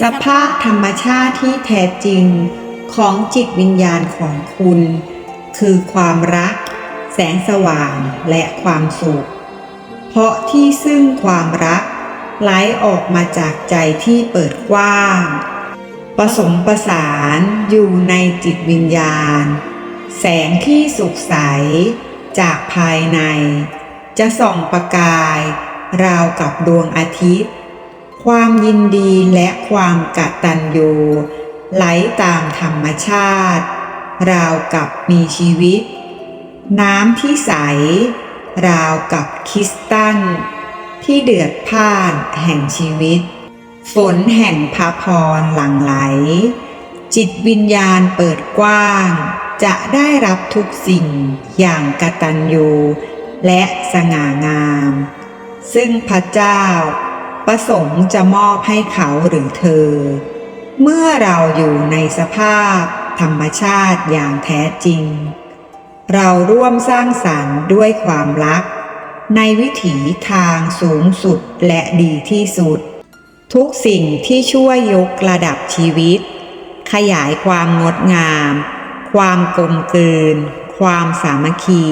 สภาพธรรมชาติที่แท้จริงของจิตวิญญาณของคุณ คือความรัก แสงสว่างและความสุข เพราะที่ซึ่งความรักไหลออกมาจากใจที่เปิดกว้างผสมประสานอยู่ในจิตวิญญาณ แสงที่สุขใสจากภายใน จะส่องประกาย ราวกับดวงอาทิตย์ ความยินดีและความกตัญญูไหลตามธรรมชาติ ราวกับมีชีวิต น้ำที่ใส ราวกับคริสตัลที่เดือดพ่านแห่งชีวิต ฝนแห่งพระพรหลั่งไหล จิตวิญญาณเปิดกว้าง จะได้รับทุกสิ่งอย่างกตัญญูและสง่างาม ซึ่งพระเจ้า ประสงค์จะมอบให้เขาหรือเธอ เมื่อเราอยู่ในสภาพธรรมชาติอย่างแท้จริง เราร่วมสร้างสรรค์ด้วยความรัก ในวิถีทางสูงสุดและดีที่สุด ทุกสิ่งที่ช่วยยกระดับชีวิต ขยายความงดงาม ความกลมกลืน ความสามัคคี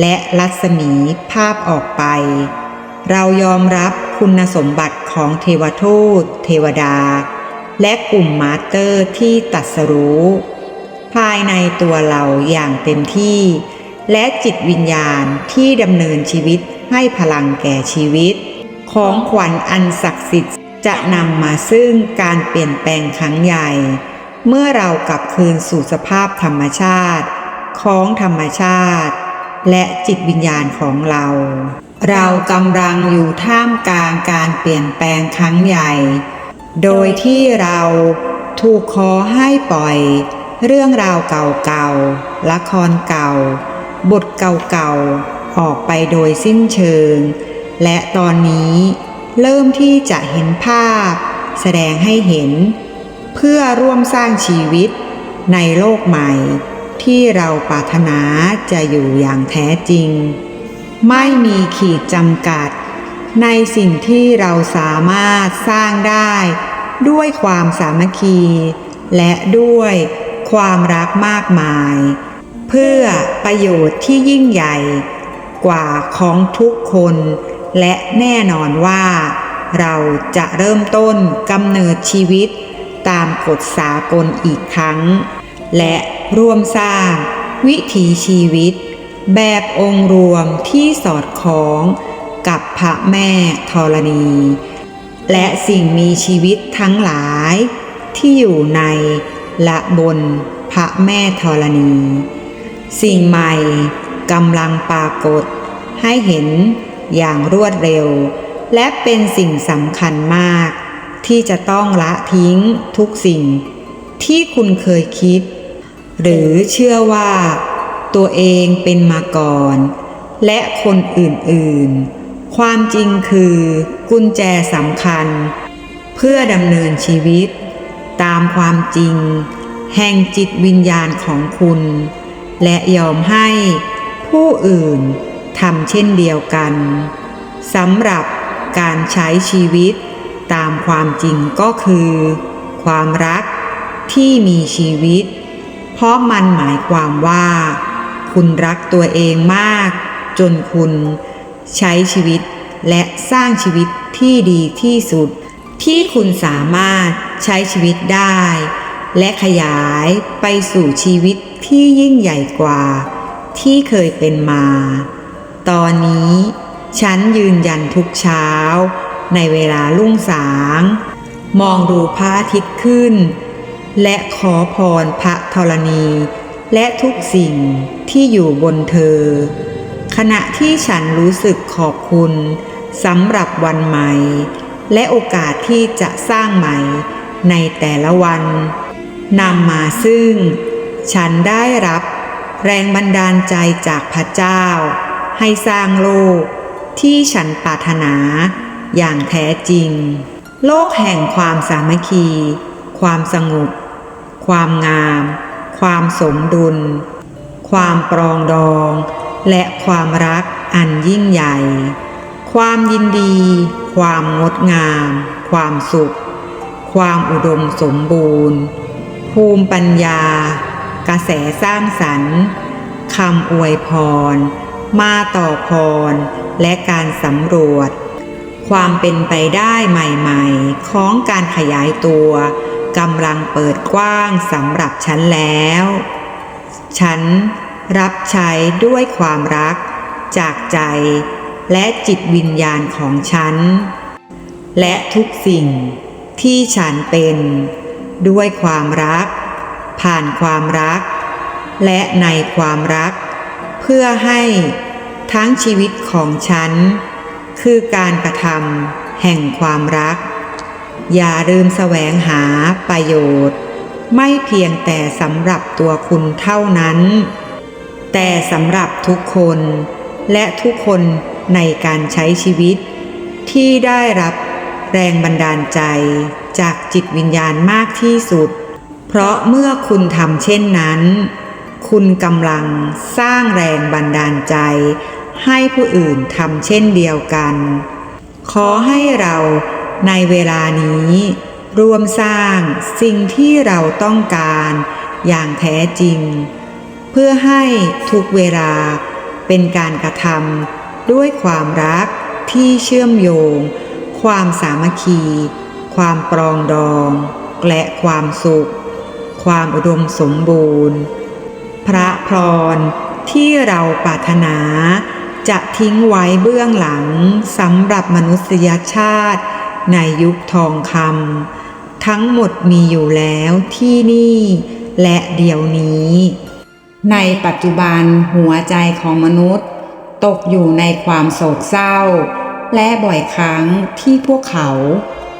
และรัศมีภาพออกไป เรายอมรับคุณสมบัติของเทวทูตเทวดา และกลุ่มมาสเตอร์ที่ตัดสรู้ ภายในตัวเราอย่างเต็มที่ และจิตวิญญาณที่ดำเนินชีวิตให้พลังแก่ชีวิต ของขวัญอันศักดิ์สิทธิ์จะนำมาซึ่งการเปลี่ยนแปลงครั้งใหญ่ เมื่อเรากลับคืนสู่สภาพธรรมชาติ ของธรรมชาติ และจิตวิญญาณของเรา เรากำลังอยู่ท่ามกลางการเปลี่ยนแปลงครั้งใหญ่ โดยที่เราถูกขอให้ปล่อย เรื่องราวเก่าๆ ละครเก่า บทเก่าๆ ออกไปโดยสิ้นเชิง และตอนนี้เริ่มที่จะเห็นภาพ แสดงให้เห็น เพื่อร่วมสร้างชีวิตในโลกใหม่ ที่เราปรารถนาจะอยู่อย่างแท้จริง ไม่มีขีดจำกัด ในสิ่งที่เราสามารถสร้างได้ ด้วยความสามัคคี และด้วยความรักมากมาย เพื่อประโยชน์ที่ยิ่งใหญ่ กว่าของทุกคน และแน่นอนว่า เราจะเริ่มต้นกำเนิดชีวิตตามกฎสากลอีกครั้ง และร่วมสร้างวิถีชีวิต แบบองค์รวมที่สอดคล้องกับพระแม่ธรณี และสิ่งมีชีวิตทั้งหลาย ที่อยู่ในและบนพระแม่ธรณี สิ่งใหม่กำลังปรากฏให้เห็นอย่างรวดเร็ว และเป็นสิ่งสำคัญมาก ที่จะต้องละทิ้งทุกสิ่ง ที่คุณเคยคิด หรือเชื่อว่า ตัวเองเป็นมาก่อน และคนอื่นๆ ความจริงคือกุญแจสำคัญ เพื่อดำเนินชีวิต ตามความจริง แห่งจิตวิญญาณของคุณ และยอมให้ผู้อื่นทำเช่นเดียวกันสำหรับการใช้ชีวิต ตามความจริงก็คือ ความรักที่มีชีวิต เพราะมันหมายความว่า คุณรักตัวเองมาก จนคุณใช้ชีวิตและสร้างชีวิตที่ดีที่สุด ที่คุณสามารถใช้ชีวิตได้ และขยายไปสู่ชีวิตที่ยิ่งใหญ่กว่า ที่เคยเป็นมา ตอนนี้ฉันยืนยันทุกเช้า ในเวลาลุ่งสาง มองดูพระอาทิตย์ขึ้น และขอพรพระธรณี และทุกสิ่งที่อยู่บนเธอ ขณะที่ฉันรู้สึกขอบคุณสำหรับวันใหม่ และโอกาสที่จะสร้างใหม่ในแต่ละวันนำมาซึ่ง ฉันได้รับแรงบันดาลใจจากพระเจ้า ให้สร้างโลกที่ฉันปรารถนาอย่างแท้จริง โลกแห่งความสามัคคี ความสงบ ความงาม ความสมดุล ความปรองดอง และความรักอันยิ่งใหญ่ ความยินดี ความงดงาม ความสุขคความอุดมสมบูรณ์ ภูมิปัญญา กระแสสร้างสรรค์คำอวยพร มาต่อพร และการสำรวจ ความเป็นไปได้ใหม่ ๆ ของการขยายตัว กำลังเปิดกว้างสำหรับฉันแล้ว ฉันรับใช้ด้วยความรักจากใจและจิตวิญญาณของฉัน และทุกสิ่งที่ฉันเป็น ด้วยความรัก ผ่านความรัก และในความรัก เพื่อให้ทั้งชีวิตของฉัน คือการกระทำแห่งความรัก อย่าลืมแสวงหาประโยชน์ ไม่เพียงแต่สำหรับตัวคุณเท่านั้น แต่สำหรับทุกคน และทุกคนในการใช้ชีวิต ที่ได้รับแรงบันดาลใจจากจิตวิญญาณมากที่สุด เพราะเมื่อคุณทำเช่นนั้น คุณกำลังสร้างแรงบันดาลใจ ให้ผู้อื่นทำเช่นเดียวกัน ขอให้เรา ในเวลานี้รวมสร้างสิ่งที่เราต้องการอย่างแท้จริง เพื่อให้ทุกเวลาเป็นการกระทำด้วยความรักที่เชื่อมโยง ความสามัคคี ความปรองดอง และความสุข ความอุดมสมบูรณ์ พระพรที่เราปรารถนาจะทิ้งไว้เบื้องหลังสำหรับมนุษยชาติ ในยุคทองคำทั้งหมดมีอยู่แล้วที่นี่และเดี๋ยวนี้ ในปัจจุบันหัวใจของมนุษย์ ตกอยู่ในความโศกเศร้า และบ่อยครั้งที่พวกเขา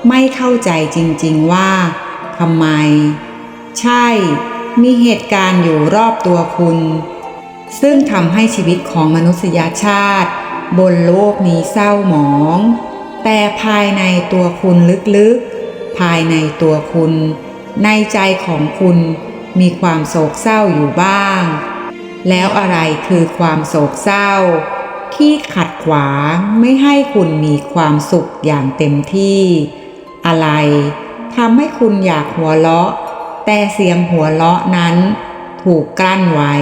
ไม่เข้าใจจริงๆว่าทำไม ใช่ มีเหตุการณ์อยู่รอบตัวคุณ ซึ่งทำให้ชีวิตของมนุษยชาติ บนโลกนี้เศร้าหมอง แต่ภายในตัวคุณลึกๆ ภายในตัวคุณ ในใจของคุณมีความโศกเศร้าอยู่บ้าง แล้วอะไรคือความโศกเศร้า ที่ขัดขวางไม่ให้คุณมีความสุขอย่างเต็มที่ อะไรทำให้คุณอยากหัวเราะ แต่เสียงหัวเราะนั้น ถูกกลั้นไว้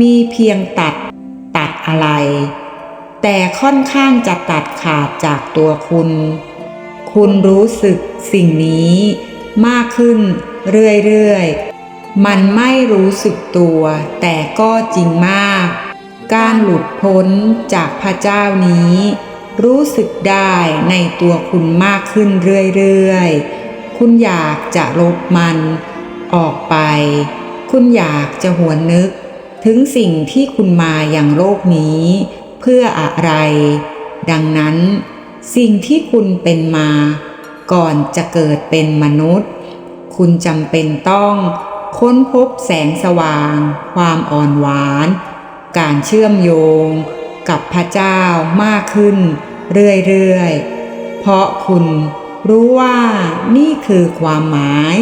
มีเพียงตัด ตัดอะไร แต่ค่อนข้างจะตัดขาดจากตัวคุณ คุณรู้สึกสิ่งนี้มากขึ้นเรื่อยๆ มันไม่รู้สึกตัว แต่ก็จริงมาก การหลุดพ้นจากพระเจ้านี้ รู้สึกได้ในตัวคุณมากขึ้นเรื่อยๆ คุณอยากจะลบมันออกไป คุณอยากจะหวนนึก ถึงสิ่งที่คุณมาอย่างโลกนี้ เพื่ออะไร ดังนั้น สิ่งที่คุณเป็นมา ก่อนจะเกิดเป็นมนุษย์ คุณจำเป็นต้องค้นพบแสงสว่าง ความอ่อนหวาน การเชื่อมโยง กับพระเจ้ามากขึ้น เรื่อยๆ เพราะคุณรู้ว่านี่คือความหมาย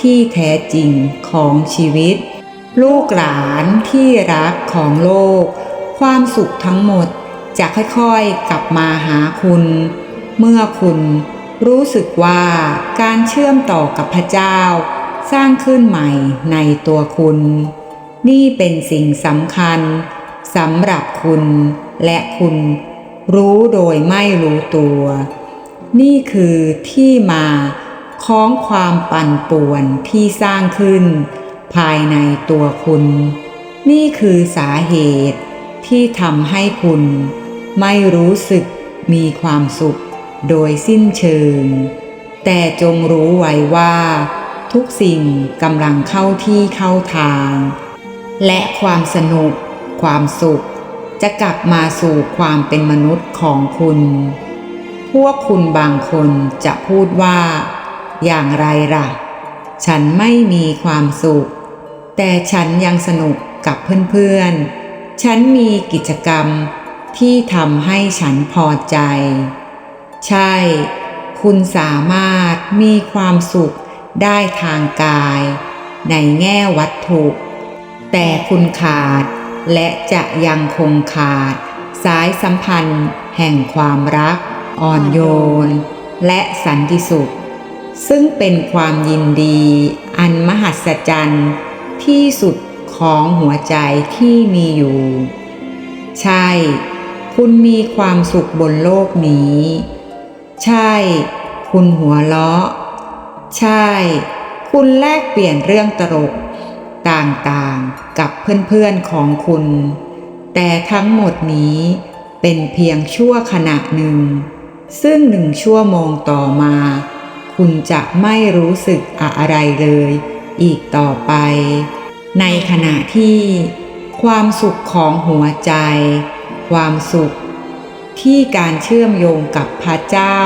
ที่แท้จริงของชีวิต ลูกหลานที่รักของโลก ความสุขทั้งหมดจะค่อยๆกลับมาหาคุณ เมื่อคุณรู้สึกว่าการเชื่อมต่อกับพระเจ้า สร้างขึ้นใหม่ในตัวคุณ นี่เป็นสิ่งสำคัญสำหรับคุณและคุณรู้โดยไม่รู้ตัว นี่คือที่มาของความปั่นป่วนที่สร้างขึ้น ภายในตัวคุณ นี่คือสาเหตุ ที่ทำให้คุณไม่รู้สึกมีความสุขโดยสิ้นเชิง แต่จงรู้ไว้ว่า ทุกสิ่งกำลังเข้าที่เข้าทาง และความสนุก ความสุข จะกลับมาสู่ความเป็นมนุษย์ของคุณ พวกคุณบางคนจะพูดว่า อย่างไรล่ะ ฉันไม่มีความสุข แต่ฉันยังสนุกกับเพื่อนๆ ฉันมีกิจกรรมที่ทำให้ฉันพอใจ ใช่ คุณสามารถมีความสุขได้ทางกาย ในแง่วัตถุ แต่คุณขาดและจะยังคงขาด สายสัมพันธ์แห่งความรัก อ่อนโยน และสันติสุข ซึ่งเป็นความยินดี อันมหัศจรรย์ที่สุด ของหัวใจที่มีอยู่ ใช่ คุณมีความสุขบนโลกนี้ ใช่ คุณหัวเราะ ใช่ คุณแลกเปลี่ยนเรื่องตลกต่างๆกับเพื่อนๆของคุณ แต่ทั้งหมดนี้เป็นเพียงชั่วขณะหนึ่ง ซึ่งหนึ่งชั่วโมงต่อมา คุณจะไม่รู้สึกอะไรเลย อีกต่อไป ในขณะที่ความสุขของหัวใจ ความสุขที่การเชื่อมโยงกับพระเจ้า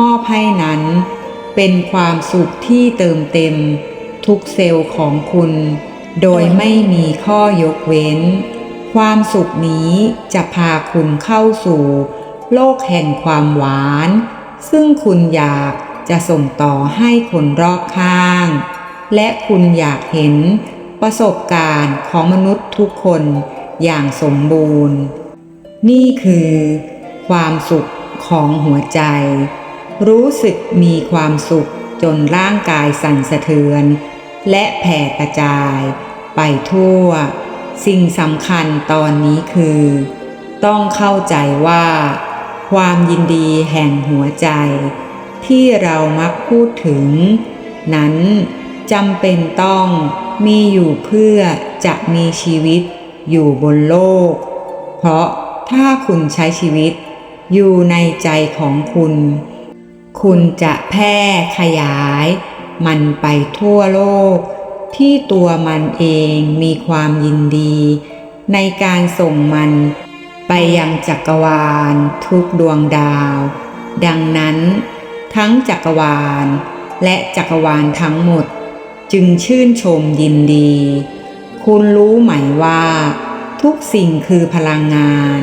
มอบให้นั้นเป็นความสุขที่เติมเต็ม ทุกเซลล์ของคุณ โดยไม่มีข้อยกเว้น ความสุขนี้จะพาคุณเข้าสู่ โลกแห่งความหวาน ซึ่งคุณอยากจะส่งต่อให้คนรอบข้าง และคุณอยากเห็น ประสบการณ์ของมนุษย์ทุกคนอย่างสมบูรณ์ นี่คือ ความสุขของหัวใจ รู้สึกมีความสุขจนร่างกายสั่นสะเทือน และแผ่กระจาย ไปทั่ว สิ่งสำคัญตอนนี้คือ ต้องเข้าใจว่า ความยินดีแห่งหัวใจ ที่เรามักพูดถึง นั้น จำเป็นต้องมีอยู่เพื่อจะมีชีวิตอยู่บนโลก เพราะถ้าคุณใช้ชีวิตอยู่ในใจของคุณ คุณจะแพร่ขยาย มันไปทั่วโลก ที่ตัวมันเองมีความยินดี ในการส่งมันไปยังจักรวาลทุกดวงดาว ดังนั้น ทั้งจักรวาลและจักรวาลทั้งหมด จึงชื่นชมยินดี คุณรู้ไหมว่า ทุกสิ่งคือพลังงาน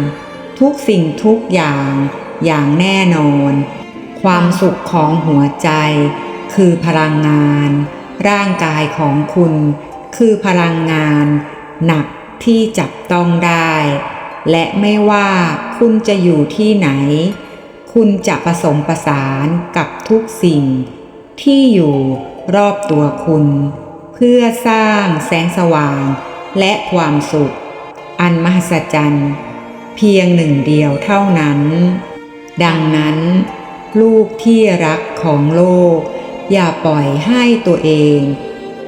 ทุกสิ่งทุกอย่างอย่างแน่นอน ความสุขของหัวใจ คือพลังงาน ร่างกายของคุณ คือพลังงาน หนักที่จับต้องได้ และไม่ว่าคุณจะอยู่ที่ไหน คุณจะผสมประสานกับทุกสิ่งที่อยู่ รอบตัวคุณ เพื่อสร้างแสงสว่าง และความสุข อันมหัศจรรย์ เพียงหนึ่งเดียวเท่านั้น ดังนั้น ลูกที่รักของโลก อย่าปล่อยให้ตัวเอง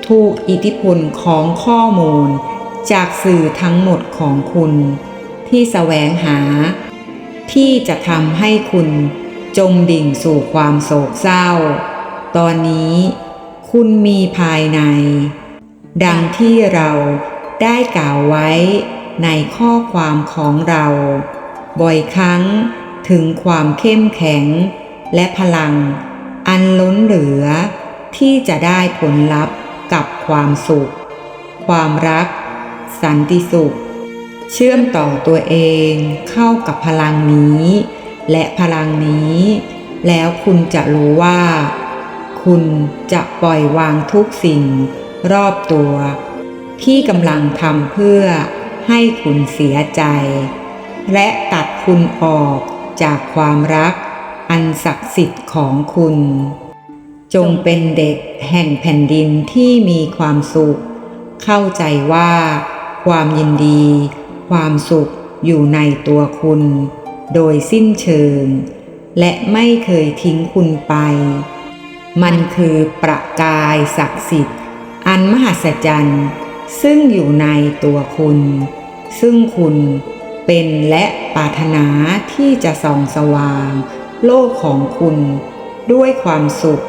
ถูกอิทธิพลของข้อมูล จากสื่อทั้งหมดของคุณ ที่แสวงหา ที่จะทำให้คุณจมดิ่งสู่ความโศกเศร้า ตอนนี้ คุณมีภายใน ดังที่เราได้กล่าวไว้ในข้อความของเรา บ่อยครั้งถึงความเข้มแข็ง และพลัง อันล้นเหลือ ที่จะได้ผลลัพธ์กับความสุข ความรัก สันติสุข เชื่อมต่อตัวเองเข้ากับพลังนี้ และพลังนี้ แล้วคุณจะรู้ว่า คุณจะปล่อยวางทุกสิ่งรอบตัว ที่กำลังทำเพื่อให้คุณเสียใจ และตัดคุณออกจากความรักอันศักดิ์สิทธิ์ของคุณ จงเป็นเด็กแห่งแผ่นดินที่มีความสุข เข้าใจว่า ความยินดี ความสุขอยู่ในตัวคุณ โดยสิ้นเชิง และไม่เคยทิ้งคุณไป มันคือประกายศักดิ์สิทธิ์ อันมหัศจรรย์ซึ่งอยู่ในตัวคุณ ซึ่งคุณเป็นและปรารถนาที่จะส่องสว่าง โลกของคุณด้วยความสุข